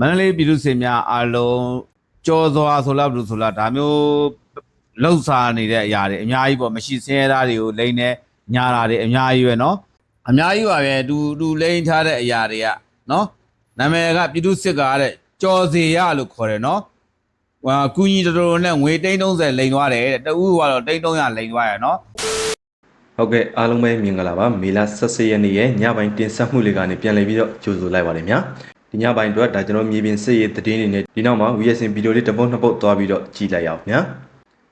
မန္တလေးပြည်သူစစ်များအားလုံးကြောစွာဆိုလားဘယ်လိုဆိုလားဒါမျိုးလှုပ်ရှားနေတဲ့အရာတွေအများကြီးပေါ့မရှိစင်းရတာတွေကိုလိမ့်နေညာတာတွေအများကြီးပဲเนาะအများကြီးပါပဲသူသူလိမ့်ထားတဲ့အရာတွေကเนาะနာမည်ကပြည်သူစစ်ကတဲ့ကြော်စီရလို့ခေါ်တယ်เนาะဟာကူညီတော်တော်နဲ့ငွေတိန်း30လိန်သွားတယ်တဲ့တူကတော့တိန်း300လိန်သွားရเนาะ ဟုတ်ကဲ့အားလုံးပဲမြင်ကြလာပါမေလ16ရက်နေ့ရဲ့ညပိုင်းတင်ဆက်မှုလေးကနေပြန်လည်ပြီးတော့ကြိုဆိုလိုက်ပါတယ်ဗျာ ဒီညပိုင်းအတွက်ဒါကျွန်တော်မြေပြင်စစ်ရေးသတင်းတွေနဲ့ဒီနောက်မှာ VSN ဗီဒီယိုလေးတစ်ပုတ်နှစ်ပုတ်သွားပြီးတော့ကြည့်လိုက်ရအောင်ဗျာ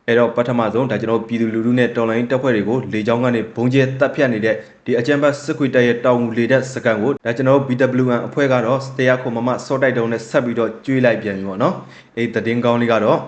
အဲ့တော့ပထမဆုံးဒါကျွန်တော်ပြည်သူလူထုနဲ့တော်လိုင်းတပ်ဖွဲ့တွေကိုလေကြောင်းကနေဘုံကျဲတပ်ဖြတ်နေတဲ့ဒီအကြံပတ်စစ်ခွေတပ်ရဲ့တောင်ငူလေတပ်စကန်ကိုဒါကျွန်တော် BWN အဖွဲ့ကတော့တရားခုံမမစော့တိုက်တုံးနဲ့ဆက်ပြီးတော့ကျွေးလိုက်ပြန်ပြီပေါ့နော်အဲ့ဒီသတင်းကောင်းလေးကတော့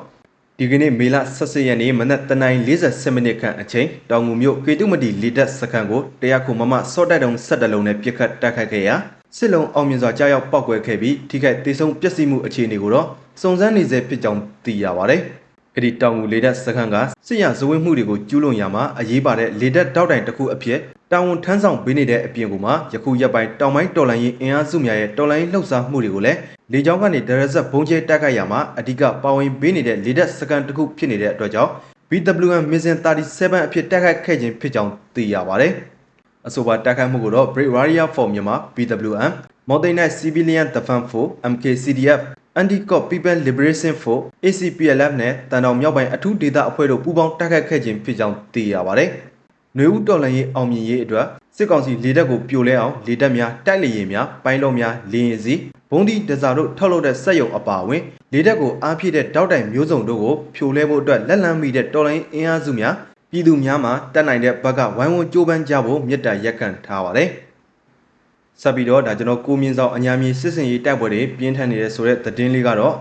ဒီကနေ့မေလ18ရက်နေ့မနက်09:40မိနစ်ခန့်အချိန်တောင်ငူမြို့ကေတုမတီလီတက်စခန်းကိုတရားခုမမစော့တိုက်တုံ17လုံးနဲ့ပြစ်ခတ်တိုက်ခိုက်ခဲ့ရာ စစ်လုံးအောင်မြင်စွာကြားရောက်ပောက်ကွဲခဲ့ပြီးထိခိုက်ဒေဆုံးပျက်စီးမှုအခြေအနေကိုတော့စုံစမ်းနေဆဲဖြစ်ကြောင်းသိရပါတယ်။အဲ့ဒီတောင်ငူလေတက်စခန်းကစစ်ရဇဝင်းမှုတွေကိုကျူးလွန်ရမှာအရေးပါတဲ့လေတက်တောက်တိုင်တစ်ခုအဖြစ်တာဝန်ထမ်းဆောင်ပေးနေတဲ့အပြင်ကမှယခုရက်ပိုင်းတောင်ပိုင်းတော်လိုင်းရင်အင်အားစုများရဲ့တော်လိုင်းလှုပ်ရှားမှုတွေကိုလည်းလေကြောင်းကနေဒရဇက်ဘုံကျဲတိုက်ခိုက်ရမှာအဓိကပါဝင်ပေးနေတဲ့လေတက်စကန်တစ်ခုဖြစ်နေတဲ့အတွက်ကြောင့် BWM Mission 37အဖြစ်တိုက်ခိုက်ခဲ့ခြင်းဖြစ်ကြောင်းသိရပါတယ်။ အဆိုပါတိုက်ခိုက်မှုကိုတော့ Brave Warrior for Myanmar BWM Mountain Knight Civilian Defense Force MKCDF Anti-Cop People Liberation Force ACPLF နဲ့တန်တောင်မြောက်ပိုင်းအထူးဒေသအဖွဲ့တို့ပူးပေါင်းတိုက်ခိုက်ခဲ့ခြင်းဖြစ်ကြောင်းသိရပါတယ်။နှွေဦးတော်လှန်ရေးအောင်မြင်ရေးအတွက်စစ်ကောင်စီလေတပ်ကိုပြိုလဲအောင်လေတပ်များတိုက်လေယာဉ်များပိုင်းလုံးများလေယာဉ်စီဘုံဒီဒဇာတို့ထုတ်လုပ်တဲ့စက်ရုံအပါအဝင်လေတပ်ကိုအားဖြည့်တဲ့တောက်တိုင်မျိုးစုံတို့ကိုဖြိုလဲဖို့အတွက်လက်လန်းမိတဲ့တော်လိုင်းအင်အားစုများ ပြည်သူများမှာတက်နိုင်တဲ့ဘက်ကဝိုင်းဝန်းကြိုးပမ်းကြဖို့မြစ်တာရက်ကန်ထားပါတယ်။ဆက်ပြီးတော့ဒါကျွန်တော်ကိုမြင့်ဆောင်အညာမြေစစ်စင်ရေးတိုက်ပွဲတွေပြင်းထန်နေတဲ့ဆိုတဲ့သတင်းလေးကတော့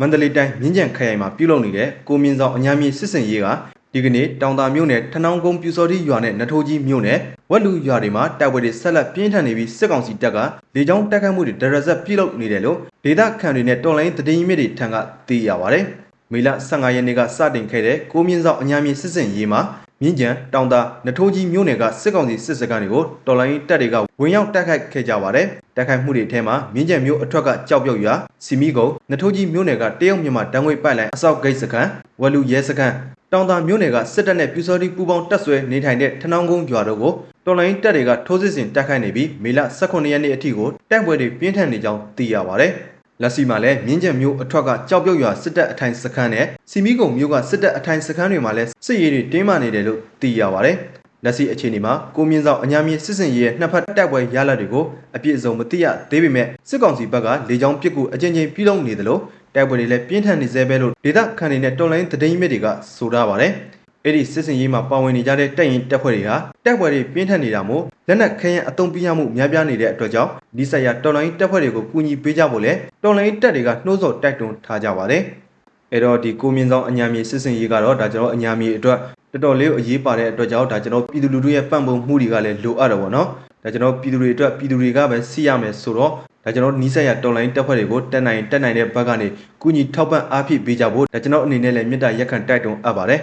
မန္တလေးတိုင်းမြင်းကြံခရိုင်မှာပြုလုပ်နေတဲ့ကိုမြင့်ဆောင်အညာမြေစစ်စင်ရေးကဒီကနေ့တောင်တာမြို့နယ်ထနောင်းကုန်းပြူစော်တိရွာနဲ့နထိုးကြီးမြို့နယ်ဝက်လူရွာတွေမှာတိုက်ပွဲတွေဆက်လက်ပြင်းထန်နေပြီးစစ်ကောင်စီတပ်ကလေကြောင်းတိုက်ခိုက်မှုတွေဒရဇက်ပြုလုပ်နေတယ်လို့ဒေသခံတွေနဲ့တော်လိုင်းသတင်းရင်းမြစ်တွေထံကသိရပါဗျ။ မေလ15ရက်နေ့ကစတင်ခဲ့တဲ့ကိုမြင့်ဆောင်အညာမြေစစ်စင်ရေးမှာမြင်းကြံတောင်တာနထိုးကြီးမြို့နယ်ကစစ်ကောင်စီစစ်စခန်းတွေကိုတော်လိုင်းတပ်တွေကဝင်ရောက်တိုက်ခိုက်ခဲ့ကြပါတယ်။တိုက်ခိုက်မှုတွေထဲမှာမြင်းကြံမြို့အထွက်ကကြောက်ပြုတ်ရွာစီမီကုန်းနထိုးကြီးမြို့နယ်ကတရုတ်မြန်မာတန်းငွေပိုက်လိုင်းအစောက်ဂိတ်စခန်းဝလူရဲစခန်းတောင်တာမြို့နယ်ကစစ်တပ်နဲ့ပြူစောတိပူပေါင်းတပ်ဆွဲနေထိုင်တဲ့ထနောင်းကုန်းရွာတို့ကိုတော်လိုင်းတပ်တွေကထိုးစစ်ဆင်တိုက်ခိုက်နေပြီးမေလ18ရက်နေ့အထိကိုတိုက်ပွဲတွေပြင်းထန်နေကြောင်းသိရပါတယ်။ လက်ရှိမှာလည်းမြင်းကြံမြို့အထွက်ကကြောက်ပြုတ်ရွာစစ်တပ်အထိုင်စခန်းနဲ့စီမီကုံမြို့ကစစ်တပ်အထိုင်စခန်းတွေမှာလည်းစစ်ရေးတွေတင်းမာနေတယ်လို့သိရပါတယ်။လက်ရှိအခြေအနေမှာကိုမြင့်ဆောင်အညာမြေစစ်စင်ရေးရဲ့နှစ်ဖက်တိုက်ပွဲရလဒ်တွေကိုအပြည့်အစုံမသိရသေးပေမဲ့စစ်ကောင်စီဘက်ကလေကြောင်းပစ်ကူအကြိမ်ကြိမ်ပြုလုပ်နေတယ်လို့တိုက်ပွဲတွေလည်းပြင်းထန်နေစေပဲလို့ဒေသခံတွေနဲ့တော်လိုင်းသတင်းမြစ်တွေကဆိုထားပါတယ်။ အဲ့ဒီစစ်စင်ရေးမှာပါဝင်နေကြတဲ့တပ်ရင်တပ်ဖွဲ့တွေဟာတိုက်ပွဲတွေပြင်းထန်နေတာမို့လက်နက်ခဲယံအုံပြရမှုများပြားနေတဲ့အတွက်ကြောင့်ဒီဆက်ရတော်လိုင်းတပ်ဖွဲ့တွေကိုကူညီပေးကြဖို့လဲတော်လိုင်းတပ်တွေကနှိုးဆော်တိုက်တွန်းထားကြပါတယ်။အဲ့တော့ဒီကိုမြင့်ဆောင်အညာမြေစစ်စင်ရေးကတော့ဒါကျွန်တော်အညာမြေအတွက်တော်တော်လေးအရေးပါတဲ့အတွက်ကြောင့်ဒါကျွန်တော်ပြည်သူလူထုရဲ့ပံ့ပိုးမှုတွေကလည်းလိုအပ်တယ်ပေါ့နော်။ဒါကျွန်တော်ပြည်သူတွေအတွက်ပြည်သူတွေကပဲစီရမယ်ဆိုတော့ဒါကျွန်တော်နီးစပ်ရတော်လိုင်းတက်ဖွဲ့တွေကိုတက်နိုင်တက်နိုင်တဲ့ဘက်ကနေကုညီထောက်ပံ့အားဖြည့်ပေးကြဖို့ဒါကျွန်တော်အနေနဲ့လည်းမေတ္တာရက်ခံတိုက်တွန်းအပ်ပါတယ်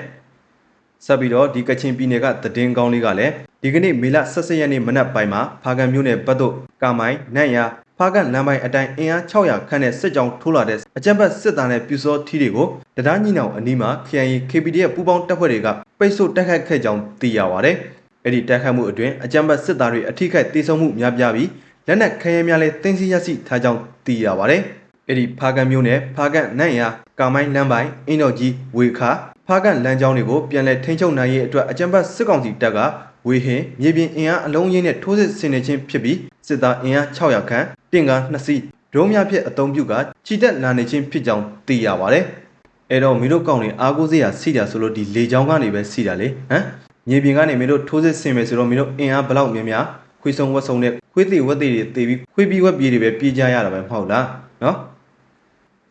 ဆက်ပြီးတော့ဒီကချင်ပြည်နယ်ကသတင်းကောင်းလေးကလည်းဒီကနေ့မေလ18ရက်နေ့မနက်ပိုင်းမှာဖားကန်မြို့နယ်ဘက်သို့ကာမိုင်းနန့်ရဖားကန်လမ်းပိုင်းအတိုင်းအင်အား600ခန့်နဲ့စစ်ကြောင်းထိုးလာတဲ့အကြမ်းဖက်စစ်သားနဲ့ပြူစောထီးတွေကိုတရားညီနောင်အနီးမှာ KIA KPDF ပူးပေါင်းတပ်ဖွဲ့တွေကပိတ်ဆို့တိုက်ခိုက်ခဲ့ကြောင်းသိရပါတယ်အဲ့ဒီတိုက်ခိုက်မှုအတွင်းအကြမ်းဖက်စစ်သားတွေအထိခိုက်ဒေဆုံးမှုများပြားပြီးလက်နက်ခဲယမ်းများလည်းတင်းစီရရှိထားကြောင်းသိရပါတယ်။အဲ့ဒီဖားကန်မျိုးနဲ့ဖားကန်နန့်ရကာမိုင်းလမ်းပိုင်းအင်းတော်ကြီးဝေခါ ဖားကန်လမ်းကြောင်းတွေကိုပြန်လည်ထိန်းချုပ်နိုင်ရေးအတွက်အကြံဖတ်စစ်ကောင်စီတပ်ကဝေဟင်မြေပြင်အင်အားအလုံးရင်းနဲ့ထိုးစစ်ဆင်နေခြင်းဖြစ်ပြီးစစ်သားအင်အား600ခန့်တင်ကား2စီးဒရုန်းများဖြင့်အုံပြုကချီတက်လာနေခြင်းဖြစ်ကြောင်းသိရပါတယ်။အဲ့တော့မင်းတို့ကောင်းနေအားကိုးစရာစီတာဆိုလို့ဒီလေချောင်းကနေပဲစီတာလေဟမ်မြေပြင်ကနေမင်းတို့ထိုးစစ်ဆင်မယ်ဆိုတော့မင်းတို့အင်အားဘလောက်များများခွေးဆုံဝက်ဆုံနဲ့ခွေးသေးဝက်သေးတွေတေးပြီးခွေးပြီးဝက်ပြေးတွေပဲပြေးကြရတာပဲမဟုတ်လားနော်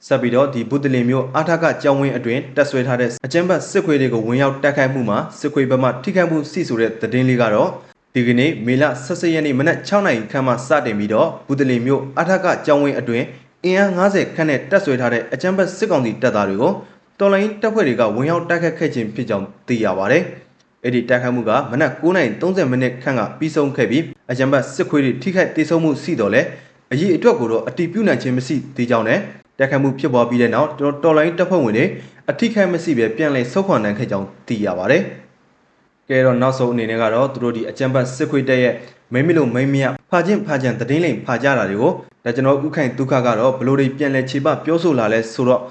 ဆက်ပြီးတော့ဒီဘုဒ္ဓလင်မျိုးအာထကကြောင်းဝင်းအတွင်တက်ဆွဲထားတဲ့အကျဉ်းဘတ်စစ်ခွေးတွေကိုဝင်ရောက်တိုက်ခိုက်မှုမှာစစ်ခွေးဘက်မှထိခိုက်မှုစီဆိုတဲ့သတင်းလေးကတော့ဒီကနေ့မေလ18ရက်နေ့မနက်6နာရီခန့်မှစတင်ပြီးတော့ဘုဒ္ဓလင်မျိုးအာထကကြောင်းဝင်းအတွင်အင်အား90ခန့်နဲ့တက်ဆွဲထားတဲ့အကျဉ်းဘတ်စစ်ကောင်စီတပ်သားတွေကိုတော်လိုင်းတပ်ဖွဲ့တွေကဝင်ရောက်တိုက်ခတ်ခဲ့ခြင်းဖြစ်ကြောင်းသိရပါတယ်။အဲ့ဒီတိုက်ခိုက်မှုကမနက်9:30မိနစ်ခန့်ကပြီးဆုံးခဲ့ပြီးအကြံဘတ်စစ်ခွေးတွေထိခိုက်ဒေဆုံးမှုရှိတော့လဲအရေးအတွက်ကိုတော့အတိပြုနိုင်ခြင်းမရှိသေးကြောင်းနဲ့ တက်ခတ်မှုဖြစ်ပွားပြီးတဲ့နောက်ကျွန်တော်တော်လိုင်းတပ်ဖွဲ့ဝင်တွေအထိခိုက်မရှိပဲပြန်လည်ဆုတ်ခွာနိုင်ခဲ့ကြောင်းသိရပါတယ်။ကဲတော့နောက်ဆုံးအနေနဲ့ကတော့သူတို့ဒီအကြံပတ်စစ်ခွေတက်ရဲ့မိမ့်မလို့မိမ့်မရဖာချင်းဖာချန်တည်င်းလိမ်ဖာကြတာတွေကိုဒါကျွန်တော်ဥခိုင်ဒုက္ခကတော့ဘလို့တွေပြန်လည်ခြေပပြောဆိုလာလဲဆိုတော့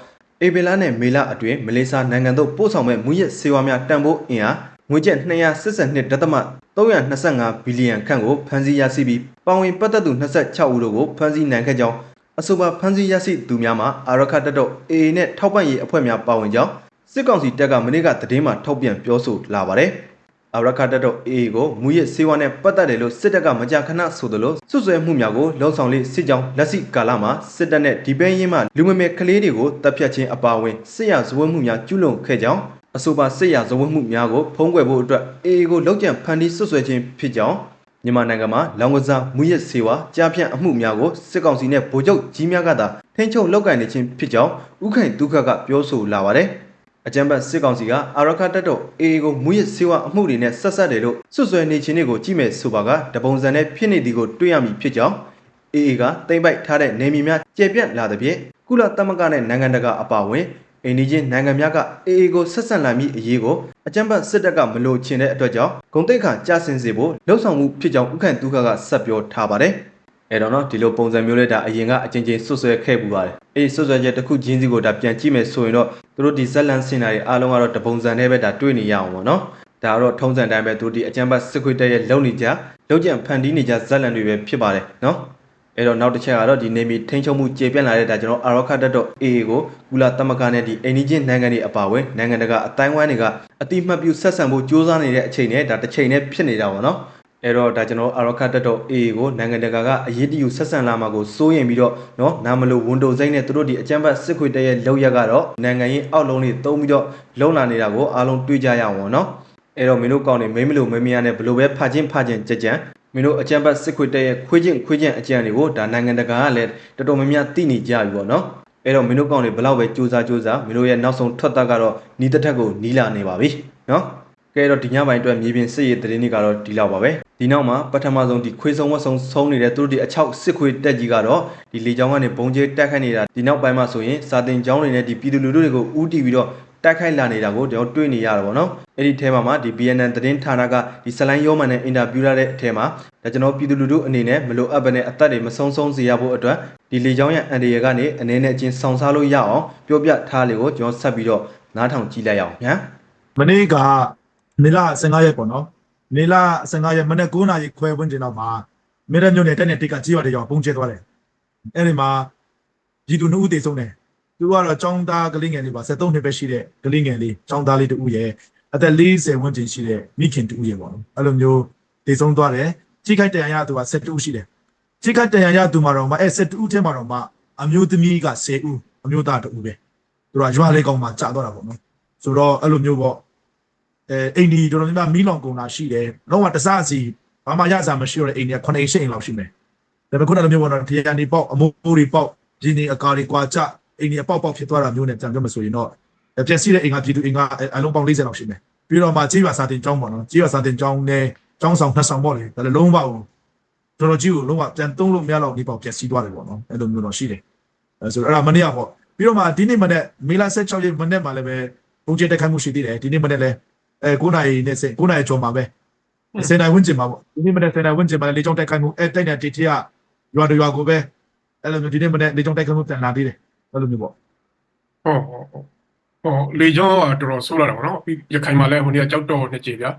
အေဘီလာနဲ့မေလာအတွင်းမလေးရှားနိုင်ငံသို့ပို့ဆောင်မဲ့မူရစ်စေဝါများတန်ဖိုးအင်အားငွေကျပ်282.325ဘီလီယံခန့်ကိုဖမ်းဆီးရရှိပြီးပါဝင်ပတ်သက်သူ26ဦးတို့ကိုဖမ်းဆီးနိုင်ခဲ့ကြောင်း အဆိုပါဖမ်းဆီးရရှိသူများမှာအာရခတ်တပ်တော် AA နဲ့ထောက်ပံ့ရေးအဖွဲ့များပါဝင်ကြောင်းစစ်ကောင်စီတပ်ကမနေ့ကသတင်းမှထုတ်ပြန်ပြောဆိုလာပါတယ်။အာရခတ်တပ်တော် AA ကိုမူရစ်စေဝါနဲ့ပတ်သက်တယ်လို့စစ်တပ်ကမကြာခဏဆိုသလိုစွပ်စွဲမှုများကိုလုံဆောင်လေးစစ်ကြောင်းလက်ရှိကာလမှာစစ်တပ်နဲ့ဒီပဲရင်းမှလူမမဲကလေးတွေကိုတပ်ဖြတ်ခြင်းအပါအဝင်စစ်ရဇဝတ်မှုများကျူးလွန်ခဲ့ကြောင်းအဆိုပါစစ်ရဇဝတ်မှုများကိုဖုံးကွယ်ဖို့အတွက် AA ကိုလောက်ကျန်ဖန်တီးစွပ်စွဲခြင်းဖြစ်ကြောင်း မြန်မာနိုင်ငံမှာလောင်ကစားမူရစ်စေဝါကြားဖြန့်အမှုများကိုစစ်ကောင်စီနဲ့ဗိုလ်ချုပ်ကြီးများကသာထိန်းချုပ်လုပ်ကင်နေခြင်းဖြစ်ကြောင်းဥခိုင်ဒုက္ခကပြောဆိုလာပါတယ်။အကြံပတ်စစ်ကောင်စီကအာရခတက်တော် AA ကိုမူရစ်စေဝါအမှုတွေနဲ့ဆက်ဆက်တယ်လို့စွပ်စွဲနေခြင်းတွေကိုကြည့်မဲ့ဆိုပါကတပုံစံနဲ့ဖြစ်နေသည်ကိုတွေ့ရမည်ဖြစ်ကြောင်း AA ကတိမ့်ပိုက်ထားတဲ့နေမြေများကျေပြန့်လာသဖြင့်ကုလသမဂ္ဂနဲ့နိုင်ငံတကာအပါအဝင် အိန္ဒိချင်းနိုင်ငံများက AA ကိုဆက်ဆံလာမည့်အရေးကိုအကြံပတ်စစ်တပ်ကမလိုချင်တဲ့အတွက်ကြောင့်ဂုံတိတ်ခါကြာစင်စေဖို့လှုံ့ဆော်မှုဖြစ်ကြောင်းဥက္ကဋ္ဌဒုက္ခကဆက်ပြောထားပါတယ်။အဲတော့နော်ဒီလိုပုံစံမျိုးလေးဒါအရင်ကအချင်းချင်းဆွဆွဲခဲ့ပူပါတယ်။အေးဆွဆွဲချက်တစ်ခုချင်းစီကိုဒါပြန်ကြည့်မယ်ဆိုရင်တော့သူတို့ဒီဇက်လန်စင်နာတွေအားလုံးကတော့တပုံစံနဲ့ပဲဒါတွေ့နေရအောင်ပေါ့နော်။ဒါကတော့ထုံးစံတိုင်းပဲသူတို့ဒီအကြံပတ်စစ်ခွေတက်ရဲ့လုံနေကြလုံကြံဖန်တီးနေကြဇက်လန်တွေပဲဖြစ်ပါတယ်နော်။ အဲ့တော့နောက်တစ်ချက်ကတော့ဒီနေမီထိန်းချုပ်မှုကျေပြန့်လာတဲ့ဒါကျွန်တော်အာရောခတ်တက်တော့ AA ကိုကုလသမဂ္ဂနဲ့ဒီအိန္ဒိချင်းနိုင်ငံတွေအပါအဝင်နိုင်ငံတကာအတိုင်းဝိုင်းတွေကအတိမတ်ပြုဆက်ဆံဖို့ကြိုးစားနေတဲ့အချိန်နဲ့ဒါတစ်ချိန်နဲ့ဖြစ်နေတာပေါ့နော်အဲ့တော့ဒါကျွန်တော်အာရောခတ်တက်တော့ AA ကိုနိုင်ငံတကာကအရေးတယူဆက်ဆံလာမှာကိုစိုးရင်ပြီးတော့နော်နာမလို့ဝန်တိုစိမ့်နဲ့သူတို့ဒီအကြမ်းဖက်စစ်ခွေတဲ့ရဲ့လောက်ရက်ကတော့နိုင်ငံရေးအောက်လုံးတွေတုံးပြီးတော့လုံလာနေတာကိုအားလုံးတွေးကြရအောင်ပေါ့နော်အဲ့တော့မင်းတို့ကောင်းနေမင်းမလို့မင်းမရနဲ့ဘလို့ပဲဖာချင်းဖာချင်းကြကြံ မင်းတို့အကြံပတ်စစ်ခွေတဲ့ရဲ့ခွေးချင်းခွေးချင်းအကြံတွေကိုဒါနိုင်ငံတကာကလည်းတော်တော်များများသိနေကြပြီပေါ့နော်အဲ့တော့မင်းတို့ကောင်းနေဘလောက်ပဲစူးစမ်းစူးစမ်းမင်းတို့ရဲ့နောက်ဆုံးထွက်သက်ကတော့နီးတစ်ထက်ကိုနီးလာနေပါပြီနော်ကဲတော့ဒီညပိုင်းအတွက်မြေပြင်စစ်ရေးသတင်းတွေကတော့ဒီလောက်ပါပဲဒီနောက်မှာပထမဆုံးဒီခွေးဆုံးဝတ်ဆုံးဆုံးနေတဲ့သူတို့ဒီအချောက်စစ်ခွေတက်ကြီးကတော့ဒီလေကြောင်းကနေဘုံကျဲတက်ခိုက်နေတာဒီနောက်ပိုင်းမှာဆိုရင်စာတင်ကျောင်းတွေနဲ့ဒီပြည်သူလူထုတွေကိုဥတီပြီးတော့ တိုက်ခိုက်လာနေတာကိုကျွန်တော်တွေ့နေရတာပေါ့နော်အဲ့ဒီထဲမှာမှဒီ BNN သတင်းဌာနကဒီဇလိုင်းရောမန်နဲ့အင်တာဗျူးရတဲ့အထဲမှာဒါကျွန်တော်ပြည်သူလူထုအနေနဲ့မလိုအပ်ဘဲနဲ့အသက်တွေမဆုံးဆုံးစေရဖို့အတွက်ဒီလေကြောင်းရဲ့အန်ဒီရကနေအနေနဲ့အချင်းဆောင်စားလို့ရအောင်ပြောပြထားလေကိုကျွန်တော်ဆက်ပြီးတော့နားထောင်ကြည့်လိုက်ရအောင်ညာမနေ့ကမေလ15ရက်ပေါ့နော်မေလ15ရက်မနေ့9နာရီခွဲဝန်းကျင်လောက်မှာမေရမြို့နယ်တက်တဲ့တိတ်ကကြီးရတယ်ကြောင့်ပုံကျဲသွားတယ်အဲ့ဒီမှာပြည်သူနှုတ်ဦးတည်ဆုံးတယ် သူကတော့ចောင်းသားကလေးငယ်လေးပါ73နှစ်ပဲရှိတဲ့ကလေးငယ်လေးចောင်းသားလေးတူရဲ့အသက်40ဝန်းကျင်ရှိတဲ့မိခင်တူရဲ့ပေါ့နော်အဲ့လိုမျိုးတည်ဆုံးသွားတယ်ကြီးခိုက်တန်ရသူက72ရှိတယ်ကြီးခိုက်တန်ရသူမှာတော့မအဲ့72ထဲမှာတော့မအမျိုးသမီးက10ဦးအမျိုးသားတူပဲသူကရွာလေးကောင်မှကြာသွားတာပေါ့နော်ဆိုတော့အဲ့လိုမျိုးပေါ့အဲအိမ်ဒီတော်တော်များများမီးလောင်ကုန်တာရှိတယ်။လုံးဝတစားစီဘာမှရစားမရှိတော့တဲ့အိမ်တွေက9အိမ်8အိမ်လောက်ရှိမယ်။ဒါပေမဲ့ခုနကလိုမျိုးပေါ့နော်ထရန်ဒီပေါက်အမိုးတွေပေါက်ဂျင်းဒီအကာတွေကွာချ အိမ်တွေအပေါက်ပေါက်ဖြစ်သွားတာမျိုးနဲ့ကြံပြောမဆိုရင်တော့ပျက်စီးတဲ့အိမ်ကပြည်သူအိမ်ကအလုံးပေါင်း40လောက်ရှိမယ်။ပြီးတော့မှကြေးရွာစာတင်ကျောင်းပေါ့နော်ကြေးရွာစာတင်ကျောင်းနဲ့ကျောင်းဆောင်နှစ်ဆောင်ပေါ့လေဒါလည်းလုံးဝတော်တော်ကြီးကိုလုံးဝပြန်သုံးလို့မရတော့ဒီပေါက်ပျက်စီးသွားတယ်ပေါ့နော်အဲ့လိုမျိုးတော့ရှိတယ်။အဲဆိုတော့အဲ့ဒါမနေ့ကပေါ့ပြီးတော့မှဒီနေ့မနေ့မေလာ16ရက်မနေ့မှလည်းပဲပုံကျတက်ခိုင်းမှုရှိသေးတယ်ဒီနေ့မနေ့လည်းအဲ9နိုင်နဲ့10 9နိုင်ကျော်မှာပဲ10နိုင်ဝန်းကျင်မှာပေါ့ဒီနေ့မနေ့10နိုင်ဝန်းကျင်မှာလေကြောင်းတိုက်ခိုက်မှုအဲတိုက်တဲ့တီတီကရွာတရွာကိုပဲအဲ့လိုမျိုးဒီနေ့မနေ့လေကြောင်းတိုက်ခိုက်မှုပြန်လာသေးတယ် အဲ့လိုမျိုးပေါ့ဟုတ်ဟုတ်ဟုတ်ဟောလေကြောင်းကတော်တော်ဆိုးလာတာပေါ့နော်ပြီးရခိုင်မှာလည်းဟိုနေ့ကကြောက်တော့နှစ်ကြည်ဗျာ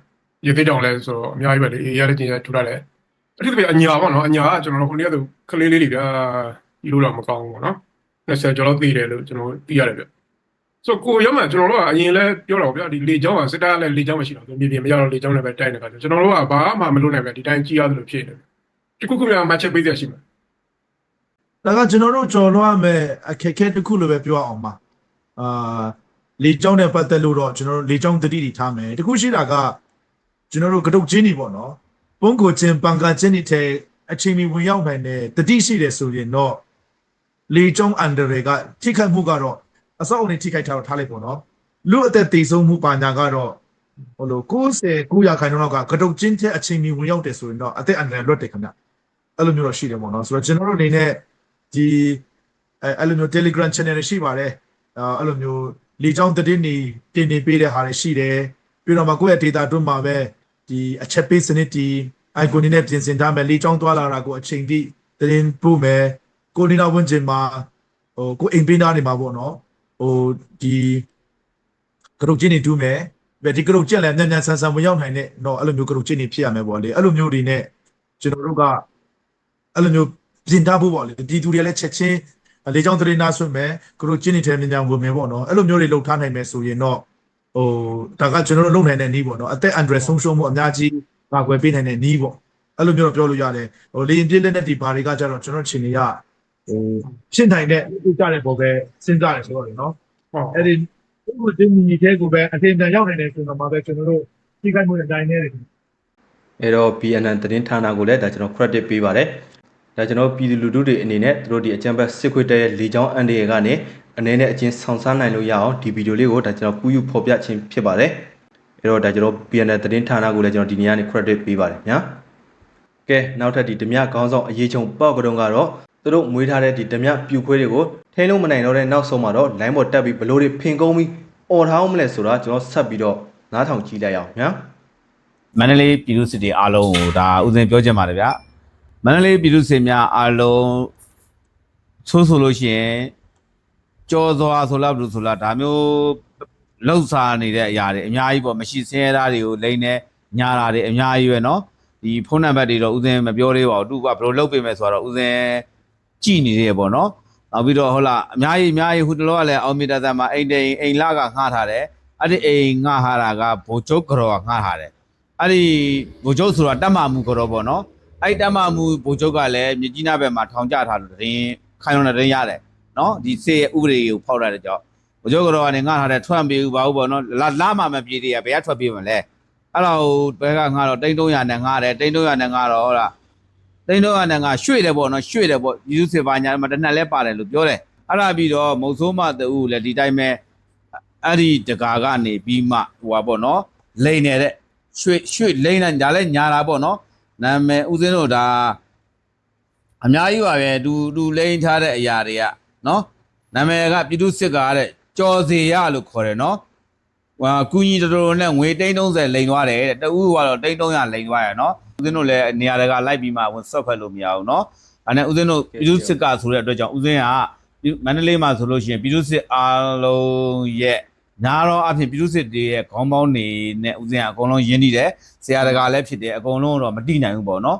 ရေသေးတောင်လဲဆိုတော့အများကြီးပဲလေအေးရတဲ့ကျင်ရထူလာတယ်အထူးသဖြင့်အညာပေါ့နော်အညာကကျွန်တော်တို့ဟိုနေ့ကဆိုကလေးလေးတွေဗျာလို့တော့မကောင်းဘူးပေါ့နော်20ကျော်လောက်သိတယ်လို့ကျွန်တော်သိရတယ်ဗျဆိုကိုရမကျွန်တော်တို့ကအရင်လဲပြောတော့ဗျာဒီလေကြောင်းကစစ်တပ်ကလည်းလေကြောင်းမရှိတော့ဘူးမြေပြင်မရတော့လေကြောင်းလည်းပဲတိုက်နေတာကျွန်တော်တို့ကဘာမှမလုပ်နိုင်ပဲဒီတိုင်းကြီးရတယ်လို့ဖြစ်နေတယ်ဒီခုခုများမှချက်ပေးရရှိမှာ ဒါကကျွန်တော်တို့ကြော်လွှမ်းမဲ့အခက်အခဲတစ်ခုလိုပဲပြောအောင်ပါအာလေကြောင်းနဲ့ပတ်သက်လို့တော့ကျွန်တော်တို့လေကြောင်းတတိတွေထားမယ်တခုရှိတာကကျွန်တော်တို့ကတုတ်ချင်းနေပေါ့နော်ပုံကိုချင်းပန်ကချင်းနေတဲ့အချိန်မီဝင်ရောက်နိုင်တဲ့တတိရှိတယ်ဆိုရင်တော့လေကြောင်းအန်ဒရကထိခိုက်မှုကတော့အစောအုံနဲ့ထိခိုက်ထားတော့ထားလိုက်ပေါ့နော်လူအသက်တည်ဆုံးမှုပါညာကတော့ဟိုလို69ရာခိုင်နှုန်းလောက်ကကတုတ်ချင်းတဲ့အချိန်မီဝင်ရောက်တယ်ဆိုရင်တော့အသက်အန္တရာယ်လွတ်တယ်ခင်ဗျအဲ့လိုမျိုးတော့ရှိတယ်ပေါ့နော်ဆိုတော့ကျွန်တော်တို့အနေနဲ့ ဒီအဲအဲ့လိုမျိုး Telegram channel တွေရှိပါတယ်အာအဲ့လိုမျိုးလေချောင်းသတင်းတွေတင်နေပေးတဲ့ဟာတွေရှိတယ်ပြီးတော့မှကိုယ့်ရဲ့ data တွင်းမှာပဲဒီအချက်ပေးစနစ်ဒီ icon တွေနဲ့ပြင်ဆင်ထားမယ်လေချောင်းသွားလာတာကိုအချိန်တိသတင်းပို့မယ်ကိုနေတော့ဝင်ချင်မှာဟိုကိုအိမ်ပေးနာနေမှာပေါ့နော်ဟိုဒီကရုတ်ချင်းနေတူးမယ်ပဲဒီကရုတ်ချက်လည်းညံ့ညံ့ဆန်းဆန်းဝင်ရောက်နိုင်တဲ့တော့အဲ့လိုမျိုးကရုတ်ချင်းနေဖြစ်ရမယ်ပေါ့လေအဲ့လိုမျိုးတွေနဲ့ကျွန်တော်တို့ကအဲ့လိုမျိုး ပြင်ထားဖို့ပေါ့လေဒီသူတွေလည်းချက်ချင်းလေကြောင်းတရေနာဆွမယ်ကတို့ကျင်းနေတဲ့မြန်မြန်ဝင်မယ်ပေါ့နော်အဲ့လိုမျိုးတွေလှုပ်ထားနိုင်မယ်ဆိုရင်တော့ဟိုဒါကကျွန်တော်တို့လုပ်နိုင်တဲ့နည်းပေါ့နော်အသက်အန္တရာယ်ဆုံးရှုံးမှုအများကြီးကာကွယ်ပေးနိုင်တဲ့နည်းပေါ့အဲ့လိုမျိုးတော့ပြောလို့ရတယ်ဟိုလေရင်ပြည့်လက်နဲ့ဒီဘာတွေကကြတော့ကျွန်တော်ချင်းတွေကဟိုရှင်းနိုင်တဲ့ဥကြတဲ့ပုံပဲစဉ်းစားတယ်ဆိုတော့လေနော်ဟုတ်အဲ့ဒီဘုရားတင်းကြီးတဲ့ကိုပဲအထင်တန်ရောက်နေတဲ့ဆိုတော့မှပဲကျွန်တော်တို့ဒီကိစ္စမျိုးအတိုင်းနဲ့အဲ့တော့ BNN သတင်းဌာနကိုလည်းဒါကျွန်တော် credit ပေးပါတယ် ဒါကျွန်တော်ပြည်သူလူထုတွေအနေနဲ့သူတို့ဒီအကြံဖက်စစ်ခွေတဲ့ရဲ့လေချောင်းအန်ဒီရကနေအနေနဲ့အချင်းဆောင်စားနိုင်လို့ရအောင်ဒီဗီဒီယိုလေးကိုဒါကျွန်တော်ကူးယူဖော်ပြခြင်းဖြစ်ပါတယ်အဲ့တော့ဒါကျွန်တော် BNN သတင်းဌာနကိုလည်းကျွန်တော်ဒီနေ့ကနေ credit ပေးပါတယ်ညာကဲနောက်ထပ်ဒီဓမြခေါင်းဆောင်အရေးချုံပေါ့ကတုံးကတော့သူတို့မွေးထားတဲ့ဒီဓမြပြူခွေးတွေကိုထိန်းလို့မနိုင်တော့တဲ့နောက်ဆုံးမှာတော့ line ပေါ်တက်ပြီးဘလို့တွေဖင်ကုန်းပြီးអော်ထားအောင်မလဲဆိုတာကျွန်တော်ဆက်ပြီးတော့နားထောင်ကြည့်လိုက်အောင်ညာမန္တလေးပြည်သူစစ်တွေအားလုံးကိုဒါဥစဉ်ပြောချင်ပါတယ်ဗျ မန္တလေးပြည်သူစစ်များအားလုံးဆိုးဆိုလို့ရှိရင်ကြောစွာဆိုလားဘယ်လိုဆိုလားဒါမျိုးလှုပ်ရှားနေတဲ့အရာတွေအများကြီးပေါ့မရှိစင်းရတာတွေကိုလိမ့်နေညာတာတွေအများကြီးပဲเนาะဒီဖုန်းနံပါတ်တွေတော့ဥစဉ်မပြောသေးပါဘူးသူကဘယ်လိုလုပ်ပေးမယ်ဆိုတော့ဥစဉ်ကြည်နေသေးပေါ့เนาะနောက်ပြီးတော့ဟုတ်လားအများကြီးအများကြီးဟိုတလောကလည်းအောင်မီတာသားမှာအိမ်တိန်အိမ်လာကငှားထားတယ်အဲ့ဒီအိမ်ငှားထားတာကဘိုလ်ချုပ်ကြောကငှားထားတယ် အဲ့ဒီဗိုလ်ချုပ်ဆိုတာတက်မှမှုကတော့ပေါ့နော် အဲ့ဒီတက်မှမှုဗိုလ်ချုပ်ကလည်းမြကြီးနားဘက်မှာထောင်ကျထားလို့တရင်ခိုင်ရုံနဲ့တရင်ရတယ်နော်ဒီစေရဲ့ဥပဒေကိုဖောက်ရတဲ့ကြောင့်ဗိုလ်ချုပ်ကတော့ကနေငါထားတဲ့ထွက်ပြေးဘူးပါဘူးပေါ့နော်လာလာမှမပြေးတည်းရဘယ်ကထွက်ပြေးမလဲအဲ့တော့ဘက်ကငါတော့တိန်း300နဲ့ငါတယ်တိန်း300နဲ့ငါတော့ဟုတ်လားတိန်း300နဲ့ငါရွှေ့တယ်ပေါ့နော်ရွှေ့တယ်ပေါ့ယူစစ်ပါညာမှာတစ်နက်လဲပါတယ်လို့ပြောတယ်အဲ့ဒါပြီးတော့မုံဆိုးမတူလည်းဒီတိုင်းပဲအဲ့ဒီတကာကနေပြီးမှဟိုပါပေါ့နော်လိန်နေတဲ့ရွှေရွှေလိမ့်လိုက်ဒါလည်းညာတာပေါ့နော် နာမည်ဦးစင်းတို့ဒါအများကြီးပါပဲသူသူလိမ့်ထားတဲ့အရာတွေကနော်နာမည်ကပြည်သူစစ်ကားတဲ့ကြော်စီရလို့ခေါ်တယ်နော်ဟိုကူညီတော်တော်နဲ့ငွေတိန်း30လိန်သွားတယ်တဲ့တဦးကတော့တိန်း300လိန်သွားရနော်ဦးစင်းတို့လည်းနေရာတကာလိုက်ပြီးမှဝင်ဆော့ဖက်လို့မရဘူးနော်အဲနဲ့ဦးစင်းတို့ပြည်သူစစ်ကားဆိုတဲ့အတွက်ကြောင့်ဦးစင်းကမန္တလေးမှာဆိုလို့ရှိရင်ပြည်သူစစ်အားလုံးရဲ့ ညာတော့အဖြစ်ပြည်သူစစ်တွေရဲ့ခေါင်းပေါင်းနေနဲ့ဦးစင်းကအကုန်လုံးယဉ်နေတယ်ဆရာတကာလည်းဖြစ်တယ်အကုန်လုံးတော့မတိနိုင်ဘူးပေါ့နော်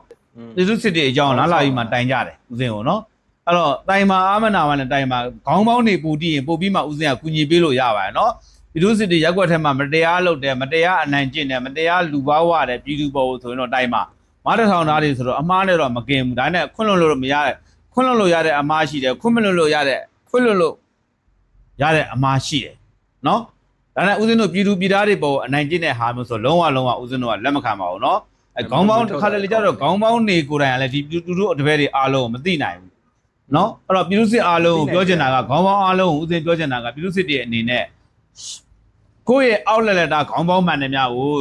ပြည်သူစစ်တွေအကြောင်းလာလာပြီးမှတိုင်ကြတယ်ဦးစင်းကိုနော်အဲ့တော့တိုင်မှာအာမနာမနဲ့တိုင်မှာခေါင်းပေါင်းနေပူတည်ရင်ပို့ပြီးမှဦးစင်းကကူညီပေးလို့ရပါတယ်နော်ပြည်သူစစ်တွေရက်ွက်ထဲမှာမတရားလုပ်တယ်မတရားအနိုင်ကျင့်တယ်မတရားလူပါဝတယ်ပြည်သူပေါ်ဆိုရင်တော့တိုင်မှာမတထောင်သားတွေဆိုတော့အမားနဲ့တော့မကင်ဘူးဒါနဲ့ခွန့်လွတ်လို့မရတဲ့ခွန့်လွတ်လို့ရတဲ့အမားရှိတယ်ခွန့်မလွတ်လို့ရတဲ့ခွန့်လွတ်လို့ရတဲ့အမားရှိတယ် နော်ဒါနဲ့ဦးဇင်းတို့ပြည်သူပြည်သားတွေပေါ်အနိုင်ကျင့်တဲ့ဟာမျိုးဆိုလုံးဝလုံးဝဦးဇင်းတို့ကလက်မခံပါဘူးနော်အဲခေါင်းပေါင်းတစ်ခါလေကြတော့ခေါင်းပေါင်းနေကိုယ်တိုင်ကလည်းဒီပြည်သူတို့အတပည့်တွေအားလုံးမသိနိုင်ဘူးနော်အဲ့တော့ပြည်သူစစ်အားလုံးကိုပြောချင်တာကခေါင်းပေါင်းအားလုံးကိုဦးဇင်းပြောချင်တာကပြည်သူစစ်တွေအနေနဲ့ကိုယ့်ရဲ့အောက်လက်လက်တာခေါင်းပေါင်းမှန်တယ်များကို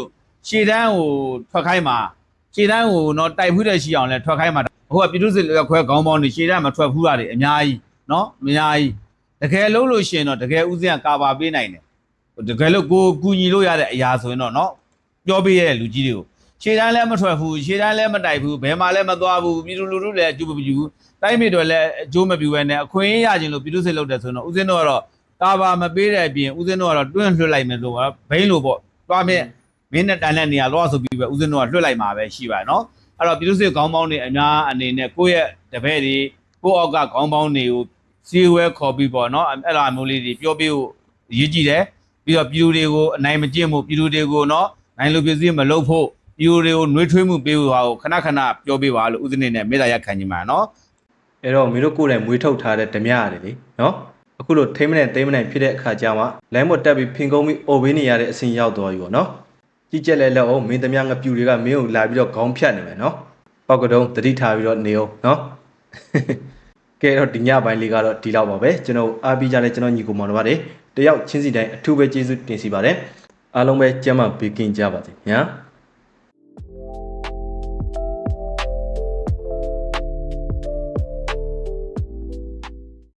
ရှေ့တန်းကိုထွက်ခိုင်းမှာရှေ့တန်းကိုတော့တိုက်ဖူးတဲ့ရှိအောင်လဲထွက်ခိုင်းမှာအခုကပြည်သူစစ်ခွဲခေါင်းပေါင်းနေရှေ့တန်းမထွက်ဘူးတာတွေအများကြီးနော်အများကြီး တကယ်လို့လို့ရှိရင်တော့တကယ်ဥစဉ်ကကာပါပေးနိုင်တယ်တကယ်လို့ကိုကူညီလို့ရတဲ့အရာဆိုရင်တော့เนาะပြောပေးရတဲ့လူကြီးတွေကို ခြေတန်းလည်းမထွက်ဘူးခြေတန်းလည်းမတိုက်ဘူးဘယ်မှလည်းမသွားဘူးပြည်သူလူထုလည်းအကျိုးမပြုဘူးတိုင်းပြည်တွေလည်းအကျိုးမပြုဘဲနဲ့အခွင့်အရေးရခြင်းလို့ပြည်သူစစ်လုပ်တယ်ဆိုတော့ဦးစင်းတို့ကတော့ကာဘာမပေးတဲ့အပြင်ဦးစင်းတို့ကတော့တွန့်လွှတ်လိုက်မယ်လို့ကတော့ဘိန်းလို့ပေါ့တွားမြင့်မင်းနဲ့တန်တဲ့နေရာတော့ဆိုပြီးပဲဦးစင်းတို့ကလွှတ်လိုက်မှာပဲရှိပါတယ်နော်အဲ့တော့ပြည်သူစစ်ခေါင်းပေါင်းတွေအများအနေနဲ့ကိုယ့်ရဲ့တပည့်တွေကိုယ့်အောက်ကခေါင်းပေါင်းတွေကို စီဝဲခေါ်ပြီးပေါ့နော်အဲ့လိုမျိုးလေးတွေပြောပြဖို့ရည်ကြည့်တယ်ပြီးတော့ပြည်သူတွေကိုအနိုင်မကျင့်ဖို့ပြည်သူတွေကိုနော်နိုင်လို့ပြည်စည်းမလုပ်ဖို့ပြည်သူတွေကိုနှွေးထွေးမှုပေးဖို့ဟာကိုခဏခဏပြောပေးပါလို့ဦးဇင်းနေနဲ့မေတ္တာရက်ခံချင်ပါနော်အဲ့တော့မင်းတို့ကိုယ်တိုင်မွေးထုတ်ထားတဲ့ဓမြရတယ်လေနော်အခုလိုထိမ့်မနဲ့သိမ့်မနဲ့ဖြစ်တဲ့အခါကျမှလိုင်းမတက်ပြီးဖင်ကုန်းပြီးအိုဘေးနေရတဲ့အဆင့်ရောက်သွားပြီပေါ့နော်ကြီးကြက်လဲလက်အောင်မင်းဓမြငပြူတွေကမင်းကိုလာပြီးတော့ခေါင်းဖြတ်နေမယ်နော်ပောက်ကတုံးတတိထားပြီးတော့နေအောင်နော် ကဲတော့ဒီညပိုင်းလေးကတော့ဒီလောက်ပါပဲကျွန်တော်အားပေးကြတဲ့ကျွန်တော်ညီကိုမောင်တို့ပါတယ်တယောက်ချင်းစီတိုင်းအထူးပဲကျေးဇူးတင်စီပါတယ်အားလုံးပဲကျမ်းမာပေးကင်းကြပါစေညာ